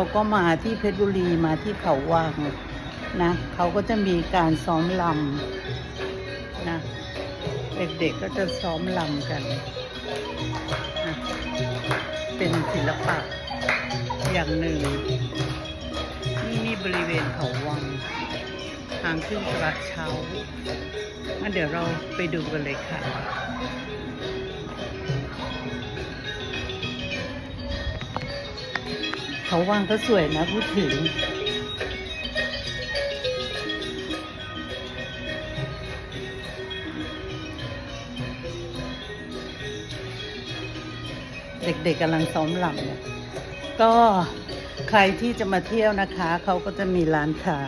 เราก็มาที่เพชรบุรีมาที่เขาวังนะเขาก็จะมีการซ้อมลำนะเด็กๆก็จะซ้อมลำกันนะเป็นศิลปะอย่างหนึ่งนี่นี่บริเวณเขาวัง ทางขึ้นกระเช้างั้นเดี๋ยวเราไปดูกันเลยค่ะ เขาวังก็สวยนะพูดถึง เด็กๆกำลังซ้อมหลำเนี่ยก็ใครที่จะมาเที่ยวนะคะ เขาก็จะมีร้านค้า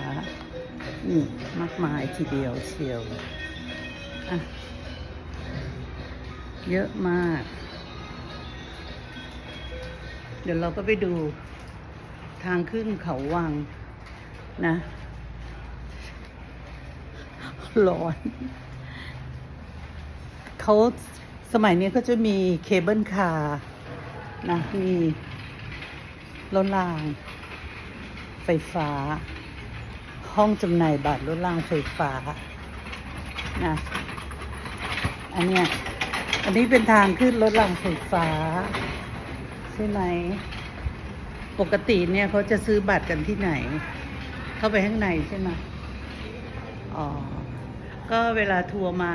นี่มากมายทีเดียวเชียวอะเยอะมาก เดี๋ยวเราก็ไปดู ทางขึ้นเขาวังนะร้อน เขาสมัยนี้ก็จะมีเคเบิลคาร์นะมีรถราง ไฟฟ้า ห้องจำหน่ายบัตรรถรางไฟฟ้านะอันเนี้ยอันนี้เป็นทางขึ้นรถรางไฟฟ้า ใช่ไหม ปกติเนี่ยเขาจะซื้อบัตรกันที่ไหน เข้าไปข้างในใช่ไหมอ๋อ ก็เวลาทัวร์มา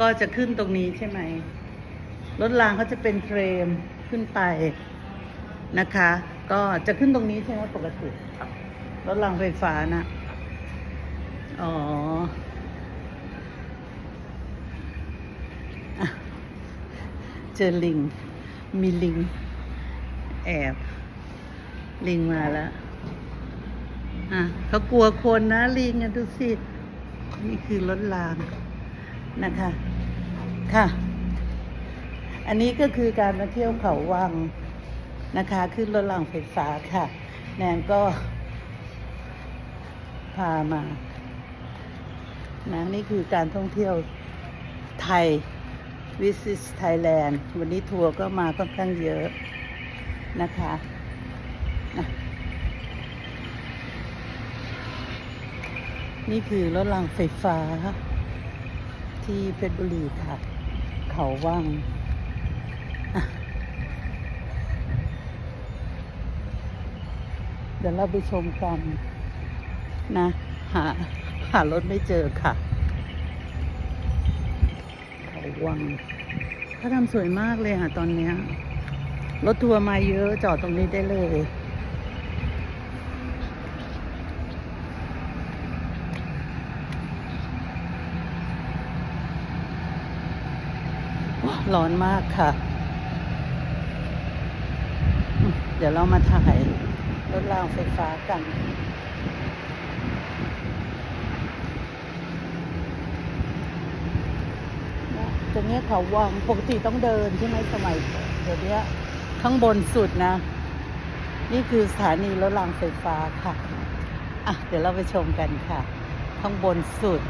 ก็จะขึ้นตรงนี้ใช่ไหม รถรางเขาจะเป็นเฟรมขึ้นไปนะคะ ก็จะขึ้นตรงนี้ใช่ไหมปกติ รถรางไฟฟ้านะอ๋อเจอลิง มีลิง แอบ ลิงมาแล้ว อะเขากลัวคนนะ ลิงอะดูสิ นี่คือรถรางนะคะ ค่ะ อันนี้ก็คือการมาเที่ยวเขาวังนะคะ ขึ้นรถรางไฟฟ้าค่ะ แนนก็ พามา นะนี่คือการท่องเที่ยวไทย Visit Thailand วันนี้ทัวร์ก็มาค่อนข้างเยอะนะคะ นะนี่คือรถรางไฟฟ้า ที่เพชรบุรีค่ะ เขาว่างเดี๋ยวเราไปชมกันนะ หา หารถไม่เจอค่ะ เขาวังเขาทำสวยมากเลยค่ะตอนนี้ รถทัวร์มาเยอะจอดตรงนี้ได้เลย ร้อนมากค่ะ เดี๋ยวเรามาถ่ายรถรางไฟฟ้ากันตรงนี้เขาวังปกติต้องเดินใช่ไหมสมัยเดี๋ยวนี้ข้างบนสุดนะ นี่คือสถานีรถรางไฟฟ้าค่ะ อะ เดี๋ยวเราไปชมกันค่ะ ข้างบนสุด